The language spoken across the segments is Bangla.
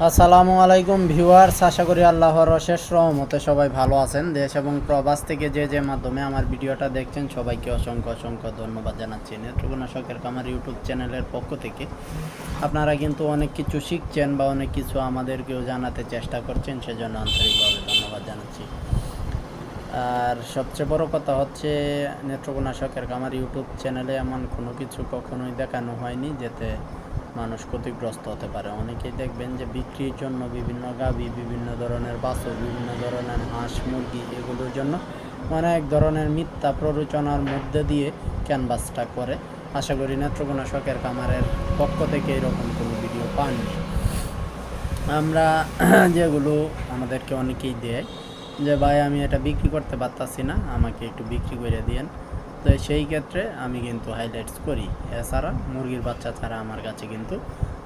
আসসালামু আলাইকুম ভিউয়ার্স, আশা করি আল্লাহর অশেষ রহমতে সবাই ভালো আছেন। দেশ এবং প্রবাস থেকে যে যে মাধ্যমে আমার ভিডিওটা দেখছেন, সবাইকে অসংখ্য অসংখ্য ধন্যবাদ জানাচ্ছি। নেত্রকোনা শখের কামার ইউটিউব চ্যানেলের পক্ষ থেকে আপনারা কিন্তু অনেক কিছু শিখছেন বা অনেক কিছু আমাদেরকেও জানাতে চেষ্টা করছেন, সেজন্য আন্তরিকভাবে ধন্যবাদ জানাচ্ছি। আর সবচেয়ে বড় কথা হচ্ছে, নেত্রকোনা শখের কামার ইউটিউব চ্যানেলে এমন কোনো কিছু কখনোই দেখানো হয়নি, যেতে মানুষ ক্ষতিগ্রস্ত হতে পারে। অনেকেই দেখবেন যে বিক্রির জন্য বিভিন্ন গাভী বিভিন্ন ধরনের বাছুর, বিভিন্ন ধরনের হাঁস, মুরগি এগুলোর জন্য অনেক ধরনের মিথ্যা প্ররোচনার মধ্যে দিয়ে ক্যানভাসটা করে। আশা করি নেত্রকোনা শখের কামারের পক্ষ থেকে এরকম কোনো ভিডিও পাননি। আমরা যেগুলো আমাদেরকে অনেকেই দেয় যে, ভাই, আমি এটা বিক্রি করতে পারতাছি না, আমাকে একটু বিক্রি করে দিয়েন। তো সেই ক্ষেত্রে আমি কিন্তু হাইলাইটস করি। এছাড়া মুরগির বাচ্চা ছাড়া আমার কাছে কিন্তু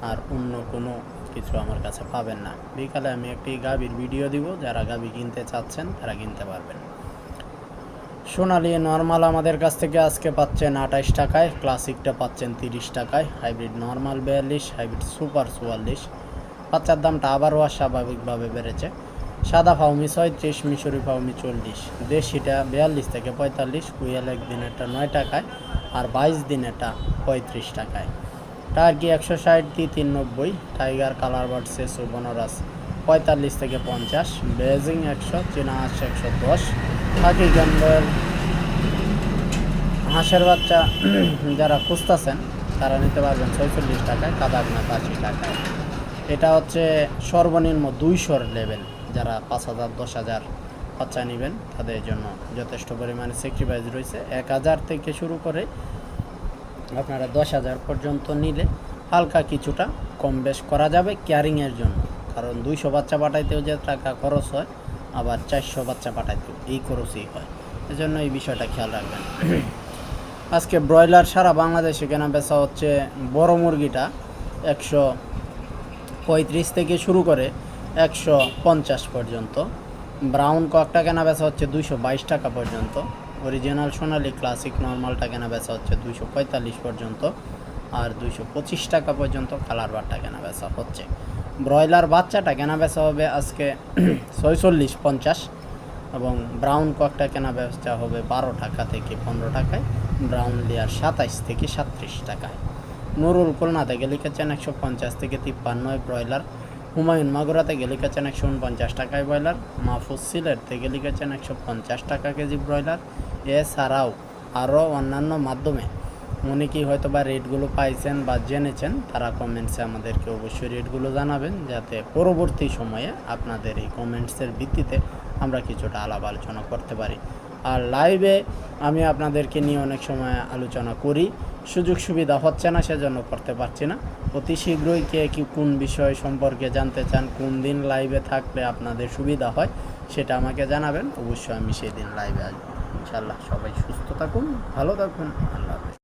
আর অন্য কোনো কিছু আমার কাছে পাবেন না। বিকালে আমি একটি গাভীর ভিডিও দিব, যারা গাভী কিনতে চাচ্ছেন তারা কিনতে পারবেন। সোনালি নর্মাল আমাদের কাছ থেকে আজকে পাচ্ছেন আঠাইশ টাকায় ক্লাসিকটা পাচ্ছেন তিরিশ টাকায় হাইব্রিড নর্মাল বিয়াল্লিশ হাইব্রিড সুপার চুয়াল্লিশ। বাচ্চার দামটা আবারও স্বাভাবিকভাবে বেড়েছে। সাদা ফাউমি ছয়ত্রিশ, মিশরি ফাউমি চল্লিশ। দেশিটা বিয়াল্লিশ থেকে পঁয়তাল্লিশ, কুইয়াল দিনেরটা নয় টাকায় আর বাইশ দিনেরটা পঁয়ত্রিশ টাকায়। টার্কি একশো ষাট দিয়ে তিন নব্বই, টাইগার কালার সেসু বনরাস পঁয়তাল্লিশ থেকে পঞ্চাশ, বেজিং একশো, চীনা হাঁস একশো দশ পাখি গন্ডের হাঁসের বাচ্চা যারা খুঁজতেছেন, তারা নিতে পারবেন ছয়চল্লিশ টাকায় কাদাকনাথ আশি টাকায়। এটা হচ্ছে সর্বনিম্ন দুইশোর লেভেল যারা পাঁচ হাজার, দশ হাজার বাচ্চা নেবেন, তাদের জন্য যথেষ্ট পরিমাণে স্যাক্রিফাইস রয়েছে। এক হাজার থেকে শুরু করে আপনারা দশ হাজার পর্যন্ত নিলে হালকা কিছুটা কম বেশ করা যাবে ক্যারিংয়ের জন্য। কারণ দুইশো বাচ্চা পাঠাইতেও যে টাকা খরচ হয়, আবার চারশো বাচ্চা পাঠাইতেও এই খরচই হয়। এজন্য এই বিষয়টা খেয়াল রাখবেন। আজকে ব্রয়লার সারা বাংলাদেশে কেনা বেচা হচ্ছে বড় মুরগিটা একশো পঁয়ত্রিশ থেকে শুরু করে একশো পঞ্চাশ পর্যন্ত। ব্রাউন ককটা কেনা বেচা হচ্ছে দুইশো বাইশ টাকা পর্যন্ত। অরিজিনাল সোনালি ক্লাসিক নর্মালটা কেনা বেচা হচ্ছে দুইশো পঁয়তাল্লিশ পর্যন্ত। আর দুইশো পঁচিশ টাকা পর্যন্ত কালার বারটা কেনা বেচা হচ্ছে। ব্রয়লার বাচ্চাটা কেনা বেচা হবে আজকে ছয়চল্লিশ পঞ্চাশ। এবং ব্রাউন ককটা কেনা বেচা হবে বারো টাকা থেকে পনেরো টাকায়। ব্রাউন লেয়ার সাতাইশ থেকে সাতত্রিশ টাকায়। নুরুল খুলনাতে লিখেছেন একশো পঞ্চাশ থেকে তিপ্পান্নয় ব্রয়লার হুমায়ুন মাগুরাতে লিখেছেন একশো উনপঞ্চাশ টাকায় ব্রয়লার, মাহফুজ সিলেট থেকে একশো পঞ্চাশ টাকা কেজি ব্রয়লার, এছাড়াও আরও অন্যান্য মাধ্যমে। উনি কি হয়তো বা রেটগুলো পাইছেন বা জেনেছেন, তারা কমেন্টসে আমাদেরকে অবশ্যই রেটগুলো জানাবেন, যাতে পরবর্তী সময়ে আপনাদের এই কমেন্টসের ভিত্তিতে আমরা কিছুটা আলাপ আলোচনা করতে পারি। আর লাইভে আমি আপনাদেরকে নিয়ে অনেক সময় আলোচনা করি। সুযোগ সুবিধা হচ্ছে না, সেজন্য করতে পারছি না। অতি শীঘ্রই কে কি কোন বিষয় সম্পর্কে জানতে চান, কোন দিন লাইভে থাকলে আপনাদের সুবিধা হয়, সেটা আমাকে জানাবেন। অবশ্যই আমি সেদিন লাইভে আসব। ইনশাল্লাহ সবাই সুস্থ থাকুন, ভালো থাকুন, আল্লাহ